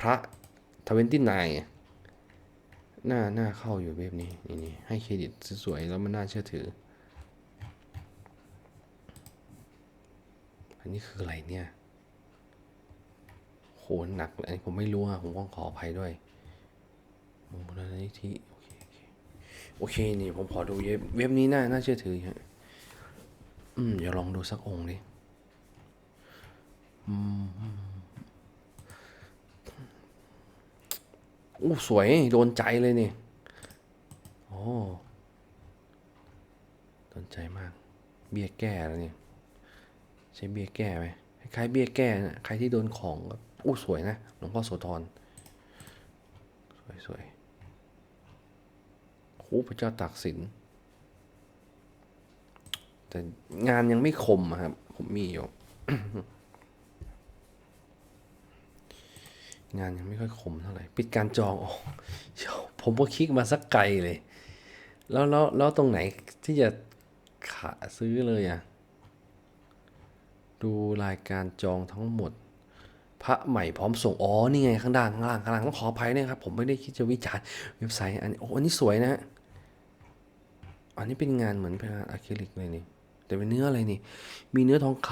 พระทเวนตี้นหน้าหน้าเข้าอยู่เว็บนี้นี่นี่ให้เครดิตสวยๆแล้วมันน่าเชื่อถือ อันนี้คืออะไรเนี่ยโหหนักเลยอันนี้ผมไม่รู้อะผมต้องขออภัยด้วยมูลนิธิโอเคโอเคโอเคนี่ผมขอดูเว็บเว็บนี้น่าน่าเชื่อถือฮะอืมเดี๋ยวลองดูสักองค์ดิอืม อู้สวยโดนใจเลยนี่โอ้โดนใจมาก เบี้ยแก้แล้วนี่ใช้เบี้ยแก้ไหมคล้ายเบี้ยแก้นะใครที่โดนของก็อู้สวยนะหลวงพ่อโสธรสวยสวยโอ้พระเจ้าตากสินแต่งานยังไม่คมครับ ผมมีอยู่ งานยังไม่ค่อยคมเท่าไหร่ ปิดการจองโอ้เดี๋ยวผมก็คลิกมาสักไกลเลย แล้วแล้วแล้วตรงไหนที่จะขาซื้อเลยอะ ดูรายการจองทั้งหมด พระใหม่พร้อมส่ง อ๋อ นี่ไงข้างล่างข้างล่างข้างล่างต้องขออภัยนะครับ ผมไม่ได้คิดจะวิจารณ์เว็บไซต์ อันนี้โอ้อันนี้สวยนะฮะอันนี้เป็นงานเหมือนเป็นงานอะคริลิกเลยนี่ แต่เป็นเนื้ออะไรนี่ มีเนื้อทองค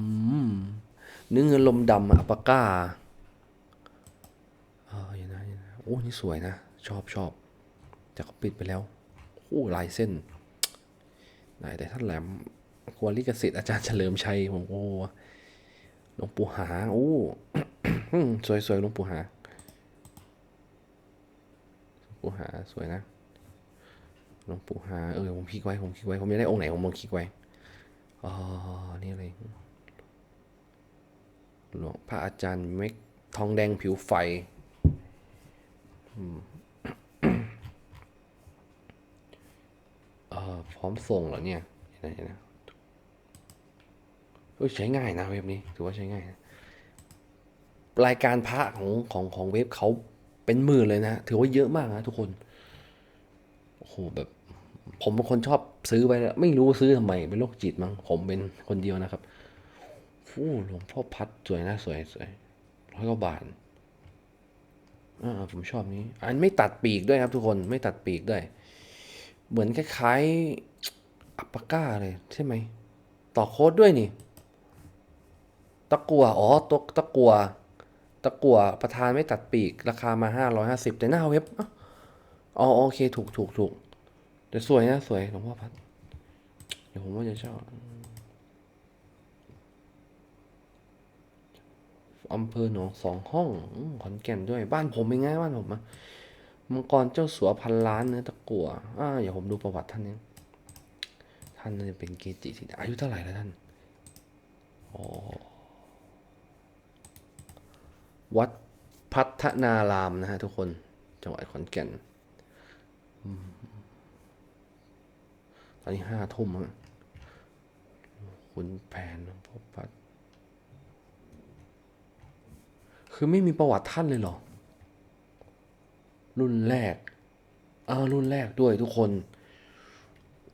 ำเนื้อเงินลมดำอะอัปปาก้า เอออย่างนั้นอย่างนั้นโอ้นี่สวยนะ ชอบชอบแต่เขาปิดไปแล้วโอ้ลายเส้นไหนแต่ท่านแหลมควรลิขสิทธิ์อาจารย์เฉลิมชัยผมโอ้หลวงปู่หาโอ้สวยสวยๆหลวงปู่หาหลวงปู่หาสวยนะหลวงปู่หาเออผมคลิกไว้ผมคลิกไว้ผมไม่ได้องค์ไหนผมมองคลิกไว้อ๋อนี่เลยหลวงพระอาจารย์เม็กทองแดงผิวไฟ พร้อมส่งเหรอเนี่ยเห็นไหมเห็นไหมใช้ง่ายนะเว็บนี้ถือว่าใช้ง่ายนะรายการพระของของของเว็บเขาเป็นหมื่นเลยนะ ถือว่าเยอะมากนะทุกคนโอ้โหแบบ ผมเป็นคนชอบซื้อไปแล้วไม่รู้ซื้อทำไมเป็นโรคจิตมั้งผมเป็นคนเดียวนะครับฟูหลวงพ่อพัดสวยนะสวยสวยร้อยกว่าบาท อ่าผมชอบนี้ อันไม่ตัดปีกด้วยครับทุกคนไม่ตัดปีกด้วย เหมือนคล้ายๆอัปปาก้าเลยใช่ไหม ต่อโค้ดด้วยนี่ ตะกัวอ๋อตกตะกัว ตะกัวประธานไม่ตัดปีก ราคามาห้าร้อยห้าสิบแต่หน้าเว็บอ๋อโอเค ถูกถูกถูกแต่สวยนะ สวยหลวงพ่อพัดเดี๋ยวผมว่าจะชอบ อำเภอหนองสองห้องขอนแก่นด้วยบ้านผมเป็นไงบ้านผมอะมังกรเจ้าสัวพันล้านเนื้อตะกัวอ่าเดี๋ยวผมดูประวัติท่านนี้ท่านน่าจะเป็นเกจิที่อายุเท่าไหร่แล้วท่านอ๋อวัดพัฒนารามนะฮะทุกคนจังหวัดขอนแก่นอืมตอนนี้ห้าทุ่มฮะคุณแผนพ่อพัด คือไม่มีประวัติท่านเลยเหรอ รุ่นแรกอ้าวรุ่นแรกด้วยทุกคน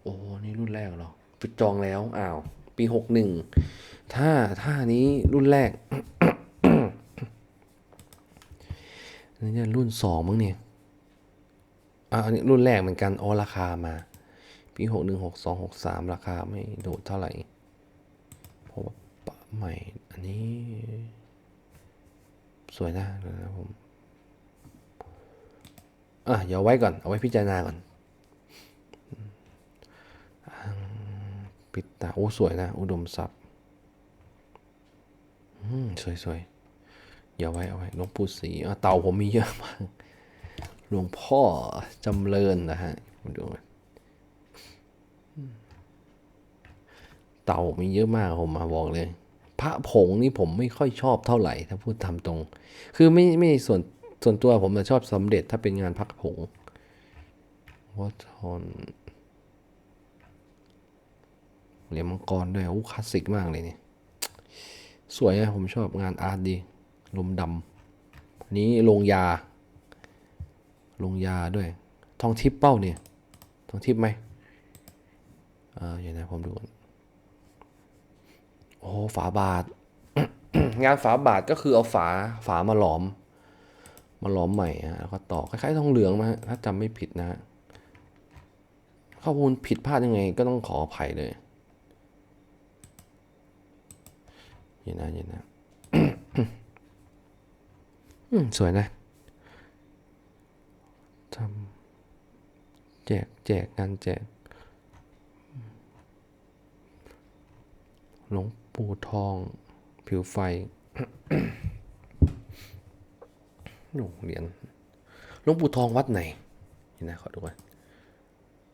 โอ้นี่รุ่นแรกเหรอปิดจองแล้วอ้าวปีหกหนึ่งถ้าถ้านี้รุ่นแรกนี่เนี่ยรุ่นสองมั้งเนี่ยอ่าอันนี้รุ่นแรกเหมือนกันอ๋อราคามา ปีหกหนึ่งหกสองหกสามราคาไม่โดดเท่าไหร่เพราะว่าปะใหม่ อันนี้ สวยนะนะครับผมอะเดี๋ยวไว้ก่อน เอาไว้พิจารณาก่อนปิดตาโอ้สวยนะ อุดมทรัพย์สวยๆอย่าไว้เอาไว้หลวงปู่ศรีอะเต่าผมมีเยอะมากหลวงพ่อจำเริญนะฮะดูเต่ามีเยอะมากผมมาบอกเลย พระผงนี่ผมไม่ค่อยชอบเท่าไหร่ถ้าพูดตามตรง คือไม่ไม่ส่วนส่วนตัวผมจะชอบสมเด็จถ้าเป็นงานพักผงวัดทอนเหรียญมังกรด้วยโอ้คลาสสิกมากเลยเนี่ยสวยอะผมชอบงานอาร์ตดีลมดำนี้ลงยา ลงยาด้วย ทองทิพเป้าเนี่ย ทองทิพไหมอ่าอย่างนั้ผมดูก่อน อ้ฝาบาท งานฝาบาทก็คือเอาฝาฝามาหลอม มาหลอมใหม่ฮะแล้วก็ต่อคล้ายๆทองเหลืองนะฮะถ้าจำไม่ผิดนะฮะข้อมูลผิดพลาดยังไงก็ต้องขออภัยเลยเย็นนะเย็นนะอืมสวยนะทำแจกแจกงานแจกหลวง ปูทอง ผิวไฟหลวงเหรียญหลวงปู่ทองวัดไหนนี่นะขอดูก่อน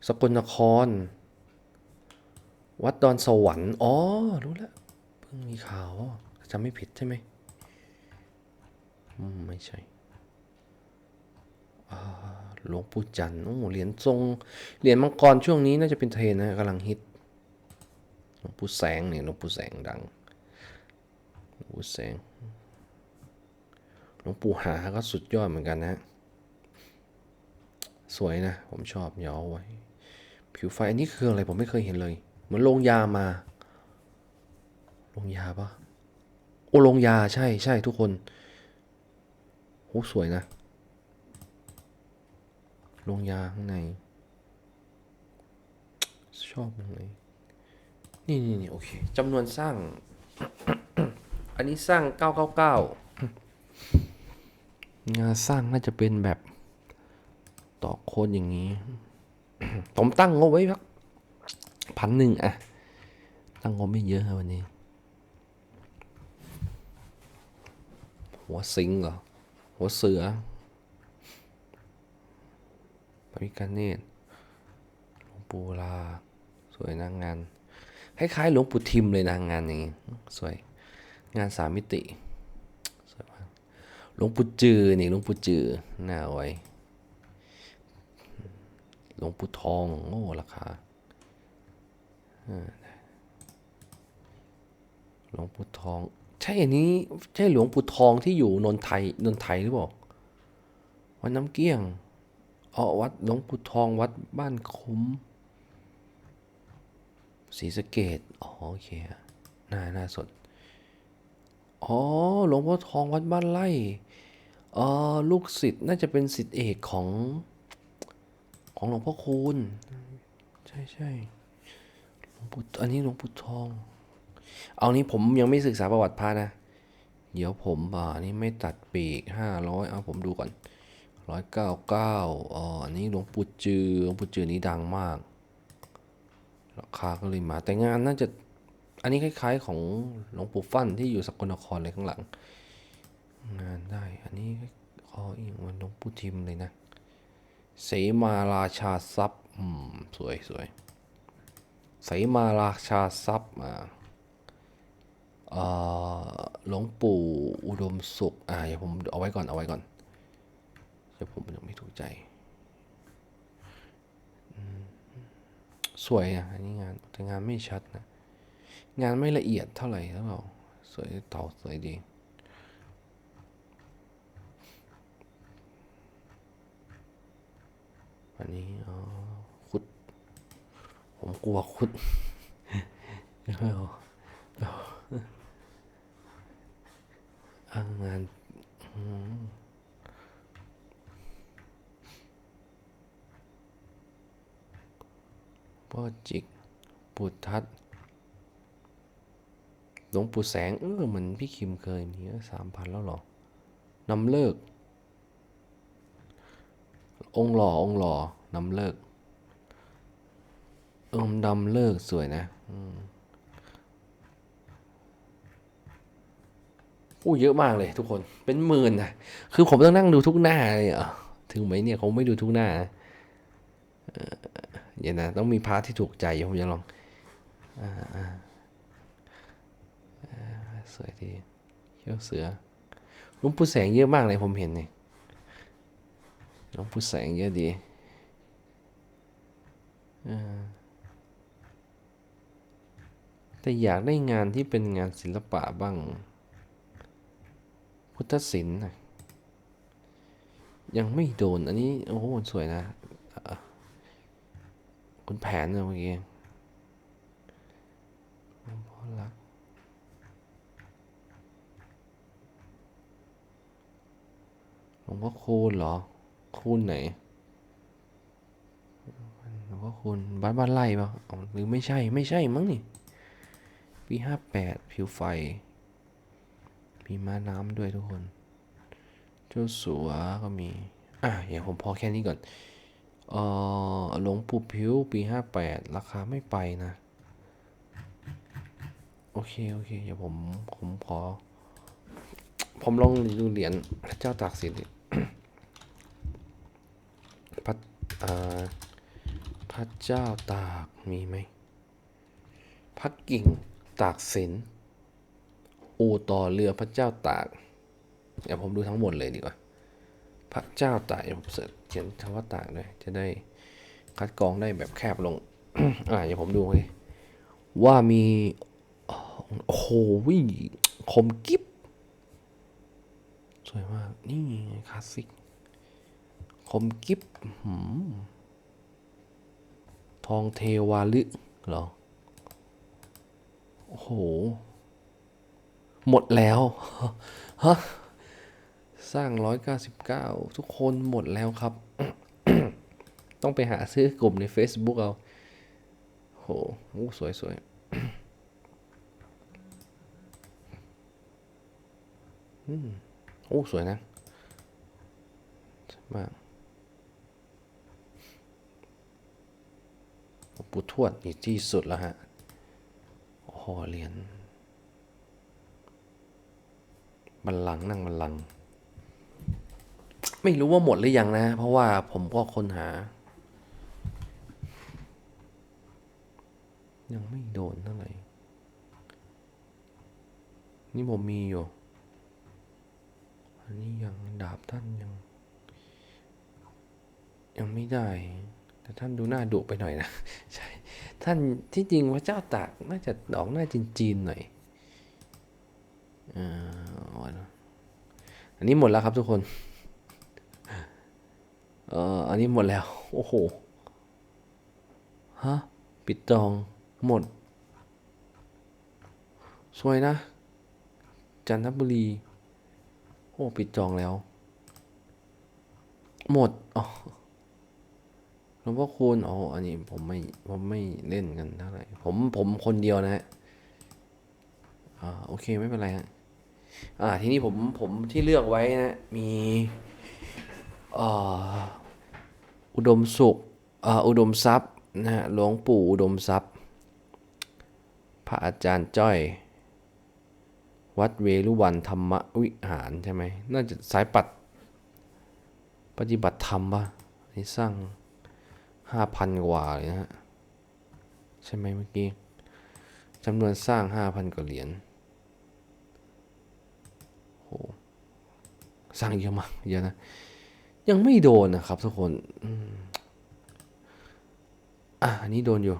สกลนคร วัดดอนสวรรค์ อ๋อ รู้แล้ว เพิ่งมีข่าวจำไม่ผิดใช่ไหมไม่ใช่หลวงปู่จันทร์โอ้เหรียญทรง เหรียญมังกรช่วงนี้น่าจะเป็นเทรนนะกำลังฮิต หลวงปู่แสงเนี่ยหลวงปู่แสงดังหลวงปู่แสงหลวงปู่หาก็สุดยอดเหมือนกันนะ สวยนะ ผมชอบเยาเอไว้ ผิวไฟอันนี้คืออะไรผมไม่เคยเห็นเลย เหมือนลงยามาลงยาปะโอ้ลงยาใช่ใช่ทุกคนโอ้สวยนะลงยาข้างใน ชอบมากเลย นี่นี่นี่โอเคจำนวนสร้าง อันนี้สร้าง999งานสร้างน่าจะเป็นแบบต่อโคนอย่างนี้ ผมตั้งงบไว้พักพันหนึ่งอะตั้งงบไม่เยอะครับวันนี้ หัวสิงเหรอ หัวเสือพระพิการเนตรหลวงปู่ลา สวยนางงาน คล้ายๆหลวงปู่ทิมเลยนางานอย่างงี้สวยงานสามมิติสวยมากหลวงปู่จือนี่หลวงปู่จือหน้าไว้หลวงปู่ทองโอ้ราคาหลวงปู่ทอง ใช่อันนี้ใช่หลวงปู่ทองที่อยู่นนไทยนนไทยหรือเปล่าวัดน้ำเกี้ยงอ๋อวัดหลวงปู่ทองวัดบ้านคุ้ม ศรีสะเกดอ๋อโอเคอะน่าน่าสด อ๋อ หลวงพ่อทองวัดบ้านไร่เออลูกศิษย์น่าจะเป็นศิษย์เอกของของหลวงพ่อคูณ ใช่ใช่หลวงปู่อันนี้หลวงปู่ทอง เอานี้ผมยังไม่ศึกษาประวัติพระนะ เดี๋ยวผมอ่านี่ไม่ตัดปีกห้าร้อยเอาผมดูก่อนร้อยเก้าเก้าอ๋ออันนี้หลวงปู่จือหลวงปู่จือนี้ดังมาก ราคาก็เลยมาแต่งานน่าจะอันนี้คล้ายๆของหลวงปู่ฟั่นที่อยู่สกลนครเลยข้างหลัง งานได้ อันนี้คออีกมันหลวงปู่ทิมเลยนะ เสมาราชาทรัพย์อืมสวยสวยเสมาราชาทรัพย์อ่าหลวงปู่อุดมสุข อ่าเดี๋ยวผมเอาไว้ก่อนเอาไว้ก่อนเดี๋ยวผมยังไม่ถูกใจอืม สวยอะอันนี้งานแต่งานไม่ชัดนะ งานไม่ละเอียดเท่าไหร่หรือเปล่าสวยเต่าสวยดีอันนี้อ๋อคุด ผมกลัวคุดไม่เอาเอาอ่างานอืม พ่อจิกปุดทัดหลวงปู่แสง เออเหมือนพี่คิมเคยมีสามพันแล้วหรอนำเลิก องหล่อองหล่อนำเลิกเอิมดำเลิกสวยนะอู้เยอะมากเลยทุกคนเป็นหมื่นนะคือผมต้องนั่งดูทุกหน้าเลยเหรอถึงไหมเนี่ยเขาไม่ดูทุกหน้าเอ่อ เดี๋ยวนะต้องมีพาร์ทที่ถูกใจผมจะลองออสวยดีเขี้ยวเสือลุงปู่แสงเยอะมากเลยผมเห็นเนี่ยหลวงปู่แสงเยอะดีอแต่อยากได้งานที่เป็นงานศิลปะบ้าง พุทธศิลป์ยังไม่โดนอันนี้ โอ้โหสวยนะ คุณแผนเนี่ยเมื่อกี้หลวงพ่อรักหลวงหลวงพ่อคูณเหรอ คูณไหนหลวงพ่อคูณบ้านบ้านไร่ปะหรือไม่ใช่ไม่ใช่มั้งนี่ ปีห้าแปดผิวไฟ มีม้าน้ำด้วยทุกคน เจ้าสัวก็มี อะเดี๋ยวผมพอแค่นี้ก่อน เออหลวงปู่ผิวปีห้าแปดราคาไม่ไปนะ โอเค โอเค เดี๋ยวผม ผมขอ ผมลองดูเหรียญพระเจ้าตากสินพระอ่าพระเจ้าตากมีไหมพระกิ่งตากสิน อู่ต่อเรือพระเจ้าตาก เดี๋ยวผมดูทั้งหมดเลยดีกว่า พระเจ้าตากเดี๋ยผมเสิร์ชเขียนคำว่าตากเลยจะได้คัดกรองได้แบบแคบลง อ่าเดี๋ยวผมดูเลยว่ามีโอ้โหคมกิฟสวยมาก นี่คลาสสิกคมกิฟทองเทวาลึเหรอ โอ้โห หมดแล้ว ฮะ สร้าง 199 ทุกคนหมดแล้วครับ ต้องไปหาซื้อกลุ่มใน Facebook เอาโหโอ้สวยสวยอืมโอ้ สวยนะมากปูทวดนี่ที่สุดแล้วฮะโอ้เหรียญบัลลังก์นั่งบัลลังก์ ไม่รู้ว่าหมดหรือยังนะ เพราะว่าผมก็ค้นหา ยังไม่โดนเท่าไหร่ นี่ผมมีอยู่ อันนี้ยังดาบท่านยัง ยังไม่ได้ แต่ท่านดูหน้าดุไปหน่อยนะ ใช่ ท่านที่จริงพระเจ้าตากน่าจะดอกหน้าจีนๆหน่อยอ่าอันนี้หมดแล้วครับทุกคน เอ่ออันนี้หมดแล้ว โอ้โห ฮะ ปิดจอง หมด สวยนะ จันทบุรี โอ้ ปิดจองแล้ว หมด อ๋อหลวงพ่อคูณอ๋อ อันนี้ผมไม่ ผมไม่เล่นกันเท่าไหร่ ผม ผมคนเดียวนะฮะ อ่า โอเค ไม่เป็นไรฮะ อ่า ทีนี้ผม ผมที่เลือกไว้นะ มี อ่า อุดมสุขอ,อุดมทรัพย์นะฮะหลวงปู่อุดมทรัพย์ พระอาจารย์จ้อย วัดเวรุวันธรรมวิหารใช่ไหมน่าจะสายปัดปฏิบัติธรรมปะนี่สร้างห้าพันกว่าเลยนะฮะใช่ไหมเมื่อกี้จำนวนสร้างห้าพันกว่าเหรียญโหสร้างเยอะมากเยอะนะ ยังไม่โดนนะครับทุกคนอะอันนี้โดนอยู่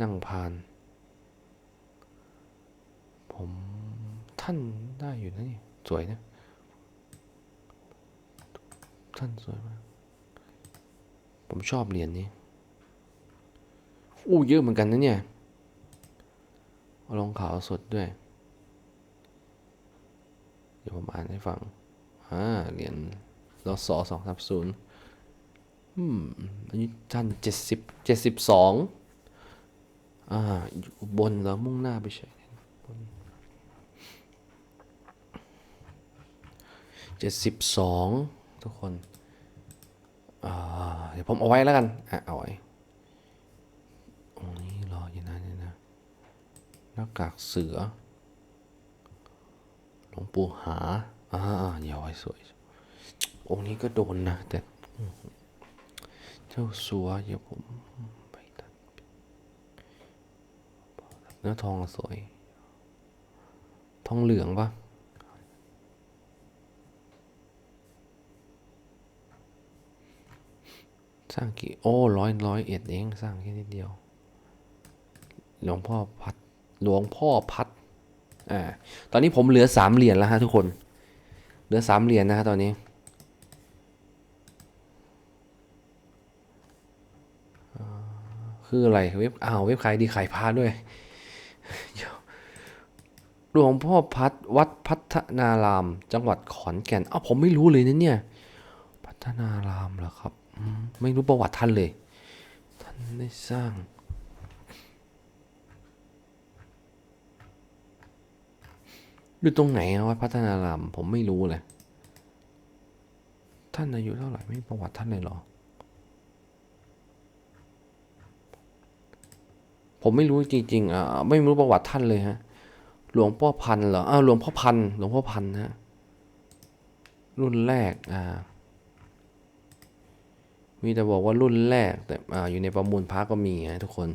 นั่งพาน ผมท่านได้อยู่นะนี่ สวยนะ ท่านสวยมาก ผมชอบเหรียญนี้อู้เยอะเหมือนกันนะเนี่ยเอาลงขาวสดด้วย เดี๋ยวผมอ่านให้ฟัง อ่าเหรียญรสอสองทับศูนย์อืมอันนี้ท่านเจ็ดสิบเจ็ดสิบสองอ่าอยู่บนแล้วมุ่งหน้าไปเฉยบนเจ็ดสิบสองทุกคนเดี๋ยวผมเอาไว้แล้วกัน อะ เอาไว้ตรงนี้รออยู่นะเนี่ยนะ หน้ากากเสือ หลวงปู่หา อ่าเดี๋ยวไว้สวยองค์นี้ก็โดนนะ แต่ เจ้าสัวเดี๋ยวผมไปตัดเนื้อทองสวย ทองเหลืองปะสร้างกี่โอ้ร้อยร้อยเอ็ดเองสร้างแค่นิดเดียว หลวงพ่อพัด หลวงพ่อพัดอ่าตอนนี้ผมเหลือสามเหรียญแล้วฮะทุกคน เหลือสามเหรียญนะฮะตอนนี้คืออะไรเว็บอ้าวเว็บขายดีขายพาด้วยหลวงพ่อพัดวัดพัฒนาราม จังหวัดขอนแก่นอ้าวผมไม่รู้เลยนะเนี่ย พัฒนารามเหรอครับ ไม่รู้ประวัติท่านเลย ท่านได้สร้าง อยู่ตรงไหนอะวัดพัฒนารามผมไม่รู้เลย ท่านอายุเท่าไหร่ไม่มีประวัติท่านเลยหรอ ผมไม่รู้จริงๆอะไม่รู้ประวัติท่านเลยฮะ หลวงพ่อพันเหรออ้าวหลวงพ่อพันหลวงพ่อพันฮะรุ่นแรกอ่ามีแต่บอกว่ารุ่นแรกแต่อ่าอยู่ในประมูลพระก็มีนะทุกคน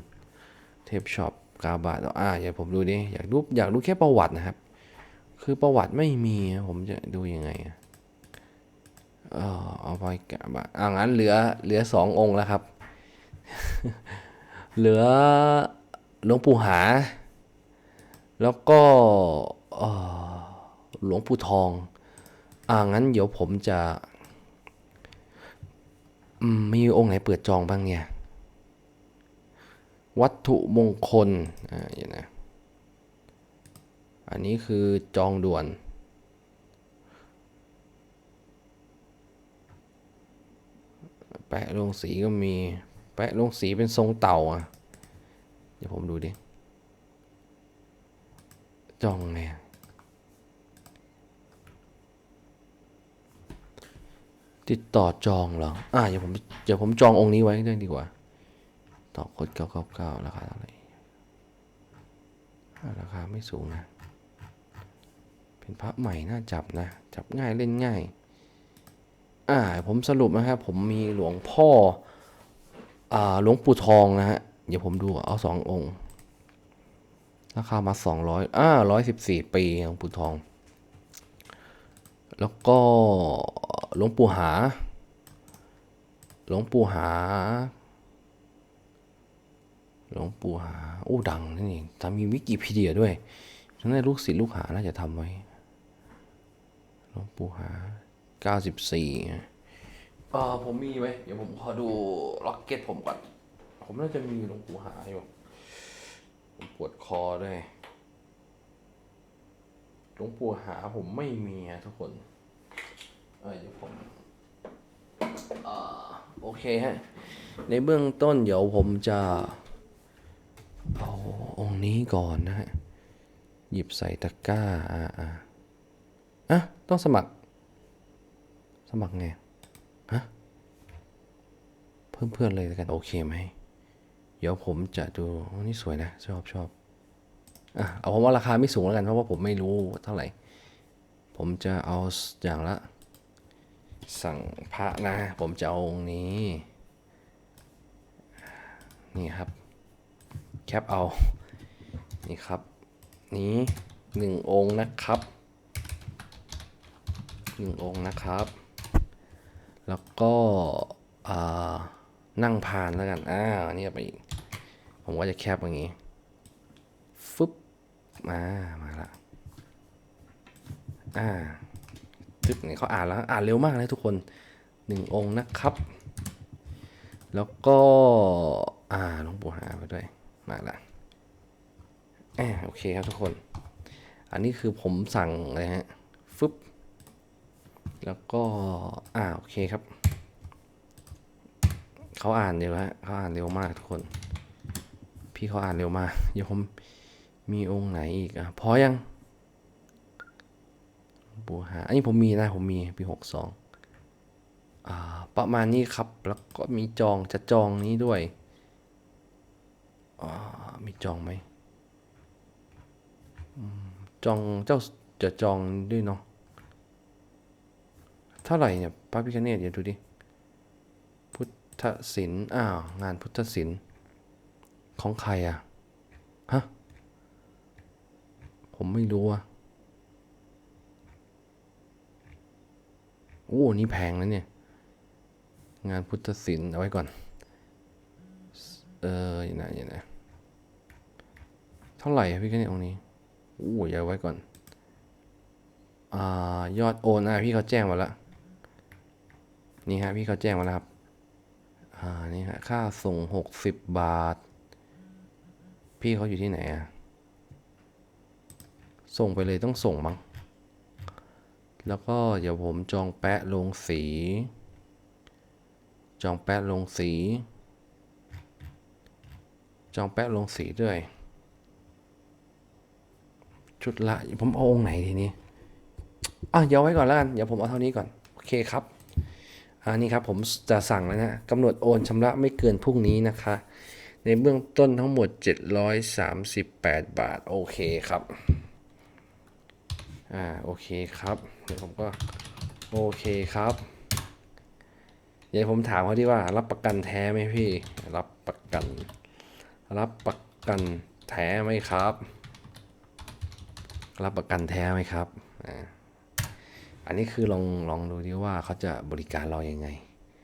เทปช็อปกาบาทอ่าอย่าผมดูดิอยากดูอยากดูแค่ประวัตินะครับ คือประวัติไม่มีผมจะดูยังไงอะเออเอาไปกาบาทอ่างั้นเหลือเหลือสององค์แล้วครับ เหลือหลวงปู่หา แล้วก็หลวงปู่ทอง อ่างั้นเดี๋ยวผมจะมมีองค์ไหนเปิดจองบ้างเนี่ย วัตถุมงคล อ่าอย่างนะ อันนี้คือจองด่วน แปะลงสีก็มี แปะลงสีเป็นทรงเต่าอะ เดี๋ยวผมดูดิ จองไงติดต่อจองเหรอ อ่าเดี๋ยวผมเดี๋ยวผมจององค์นี้ไว้ด้วยดีกว่า ต่อคดเก้าเก้าเก้าราคาเท่าไหร่ราคาไม่สูงนะ เป็นพระใหม่น่าจับนะ จับง่ายเล่นง่าย อ่าผมสรุปนะครับผมมีหลวงพ่อ อ่าหลวงปู่ทองนะฮะ เดี๋ยวผมดูเอาสององค์ ราคามาสองร้อยอ่าร้อยสิบสี่ปีหลวงปู่ทอง แล้วก็หลวงปู่หา หลวงปู่หาหลวงปู่หาโอ้ดังนั่นเองทำมีวิกิพีเดียด้วยฉะนั้นลูกศิษย์ลูกหาน่าจะทำไว้ หลวงปู่หาเก้าสิบสี่เออผมมีไว้เดี๋ยวผมขอดูล็อกเก็ตผมก่อน ผมน่าจะมีหลวงปู่หาอยู่ผมปวดคอด้วยหลวงปู่หาผมไม่มีอะทุกคน เออเดี๋ยวผมเอ่าโอเคฮะ ในเบื้องต้นเดี๋ยวผมจะเอาองค์นี้ก่อนนะฮะ หยิบใส่ตะกร้า อ่าอ่า ต้องสมัคร สมัครไงฮะเพิ่มเพื่อนเลยแล้วกันโอเคไหมเดี๋ยวผมจะดูนนี้สวยนะ ชอบชอบอะเอาผมว่าราคาไม่สูงแล้วกัน เพราะว่าผมไม่รู้เท่าไหร่ ผมจะเอาอย่างละ สั่งพระนะ ผมจะเอาองค์นี้ นี่ครับ แคปเอา นี่ครับ นี้หนึ่งองค์นะครับ หนึ่งองค์นะครับ แล้วก็นั่งพานแล้วกันอ่าอันนี่ไปอีก ผมก็จะแคปอย่างนี้ฟึบมามาละอ่าตึ๊บเนี่เขาอ่านแล้วอ่านเร็วมากเลยทุกคนหนึ่งองค์นะครับ แล้วก็อ่าหลวงปู่หาไปด้วยมาละอ่าโอเคครับทุกคน อันนี้คือผมสั่งเลยฮะฟึบ แล้วก็อ่าโอเคครับ เขาอ่านเร็วฮะเขาอ่านเร็วมากทุกคน พี่เขาอ่านเร็วมากโยผมมีองค์ไหนอีกอะพอยังบูหาอันนี้ผมมีนะผมมีปีหกสองอ่าประมาณนี้ครับแล้วก็มีจองจะจองนี้ด้วยอ่ามีจองไหมอืมจองเจ้าจะจองด้วยเนาะ เท่าไหร่เนี่ยพระพิคเนตเดี๋ยวดูดิ พุทธศิลป์อ้าวงานพุทธศิลป์ของใครอะฮะ ผมไม่รู้อะโอ้ นี่แพงนะเนี่ย งานพุทธศิลป์เอาไว้ก่อน เอออย่างไรอย่างไรเท่าไหร่พี่แค่นี้องนี้ โอ้ยเอาไว้ก่อน อ่า ยอดโอนอะพี่เขาแจ้งมาแล้ว นี่ฮะพี่เขาแจ้งมาแล้วครับ อ่า นี่ฮะ ค่าส่งหกสิบบาท พี่เขาอยู่ที่ไหนอะส่งไปเลยต้องส่งมั้ง แล้วก็เดี๋ยวผมจองแปะลงสี จองแปะลงสี จองแปะลงสีด้วย ชุดละ ผมเอาองค์ไหนทีนี้ อะเดี๋ยวไว้ก่อนแล้วกัน เดี๋ยวผมเอาเท่านี้ก่อน โอเคครับ อันนี้ครับผมจะสั่งแล้วนะกำหนดโอนชำระไม่เกินพรุ่งนี้นะคะ ในเบื้องต้นทั้งหมด 738 บาท โอเคครับ อ่า โอเคครับ เดี๋ยวผมก็ โอเคครับเดี๋ยวผมถามเขาดีว่า รับประกันแท้ไหมพี่ รับประกัน รับประกันแท้ไหมครับ รับประกันแท้ไหมครับอ่า อันนี้คือลองลองดูดิว่าเขาจะบริการเรายังไง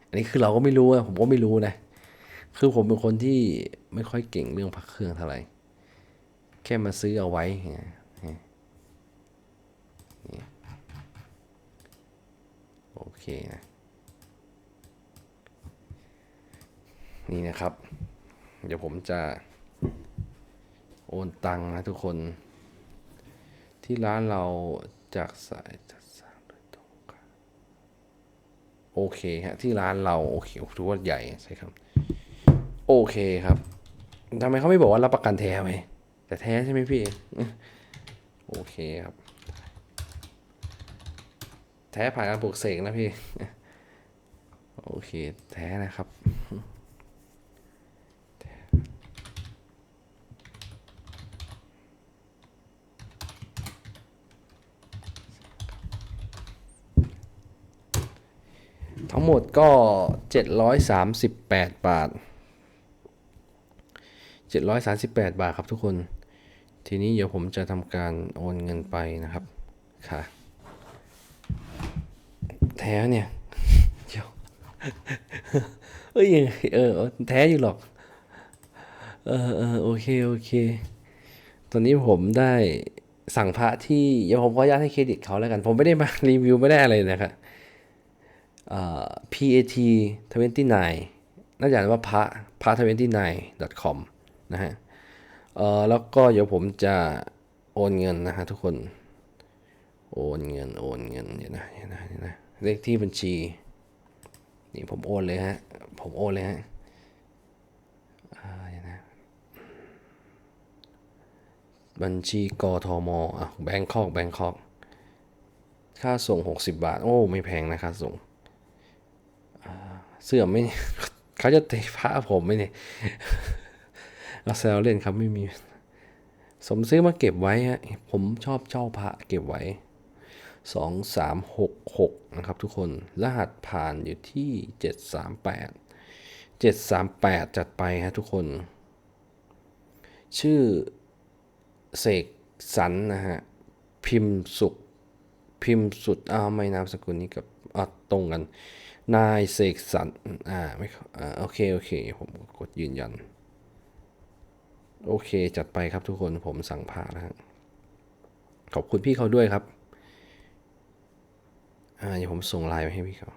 อันนี้คือเราก็ไม่รู้นะผมก็ไม่รู้นะ คือผมเป็นคนที่ไม่ค่อยเก่งเรื่องพักเครื่องเท่าไหร่ แค่มาซื้อเอาไว้โอเคนะนี่นะครับ เดี๋ยวผมจะโอนตังค์นะทุกคน ที่ร้านเราจากสายตรงครับ โอเคฮะที่ร้านเราโอเคถือว่าใหญ่ใช่ครับ โอเคครับทำไมเขาไม่บอกว่ารับประกันแท้ไหมแต่แท้ใช่ไหมพี่ โอเคครับ แท้ผ่านการปลูกเสกนะพี่ โอเค แท้นะครับ ทั้งหมดก็ 738 บาท 738 บาทครับทุกคน ทีนี้เดี๋ยวผมจะทำการโอนเงินไปนะครับ ค่ะ แท้เนี่ย เดี๋ยวเอ้ยเออ แท้อยู่หรอก เออเออโอเค โอเค ตอนนี้ผมได้สั่งพระที่เดี๋ยวผมขออนุญาตให้เครดิตเขาแล้วกัน ผมไม่ได้มารีวิวไม่ได้อะไรนะครับ PAT 29น่าจะอ่านว่าพระพระ29 com นะฮะเอ่อแล้วก็เดี๋ยวผมจะโอนเงินนะฮะทุกคน โอนเงินโอนเงินเดี๋ยวนะเดี๋ยวนะเดี๋ยวนะเลขที่บัญชี นี่ผมโอนเลยฮะ ผมโอนเลยฮะบัญชีกทมอะแบงคอกแบงคอก ค่าส่ง 60 บาท โอ้ ไม่แพงนะค่าส่ง เสื้อไม่เขาจะเตะผ้าผมไหมเนี่ยเราแซวเล่นครับไม่มีสมซื้อมาเก็บไว้ฮะผมชอบเช่าพระเก็บไว้สองสามหกหกนะครับ ทุกคนรหัสผ่านอยู่ที่เจ็ดสามแปดเจ็ดสามแปดจัดไปฮะทุกคน ชื่อเสกสรรนะฮะ พิมพ์สุข พิมพ์สุดอ้าวไม่นามสกุลนี้กับอะตรงกัน นายเสกสรรอ่าไม่อ่าโอเค โอเค ผมกดยืนยัน โอเค จัดไปครับทุกคนผมสั่งผ่านะฮะขอบคุณพี่เขาด้วยครับ อ่าเดี๋ยวผมส่งไลน์ไปให้พี่เขา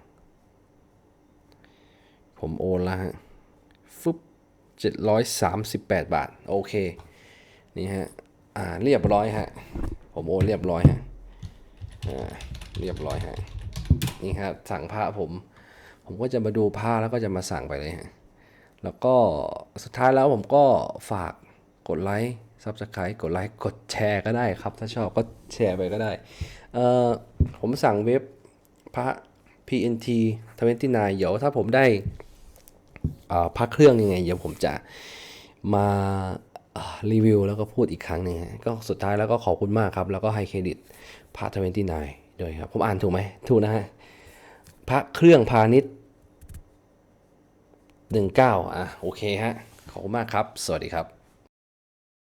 ผมโอนแล้วฮะฟึบเจ็ดร้อยสามสิบแปดบาท โอเค นี่ฮะ อ่า เรียบร้อยฮะ ผมโอนเรียบร้อยฮะ อ่า เรียบร้อยฮะนี่ครับสั่งผ้าผม ผมก็จะมาดูผ้าแล้วก็จะมาสั่งไปเลยฮะแล้วก็สุดท้ายแล้วผมก็ฝากกดไลค์ซับสไครต์กดไลค์กดแชร์ก็ได้ครับ ถ้าชอบก็แชร์ไปก็ได้เอ่อผมสั่งเว็บพระ PNT 29เดี๋ยวถ้าผมได้อ่าพักเครื่องยังไง เดี๋ยวผมจะมารีวิวแล้วก็พูดอีกครั้งหนึ่งก็สุดท้ายแล้วก็ขอบคุณมากครับ แล้วก็ให้เครดิตพระ29ด้วยครับ ผมอ่านถูกไหมถูกนะฮะพระเครื่องพาณิชย์ 19อะโอเคฮะขอบคุณมากครับ สวัสดีครับ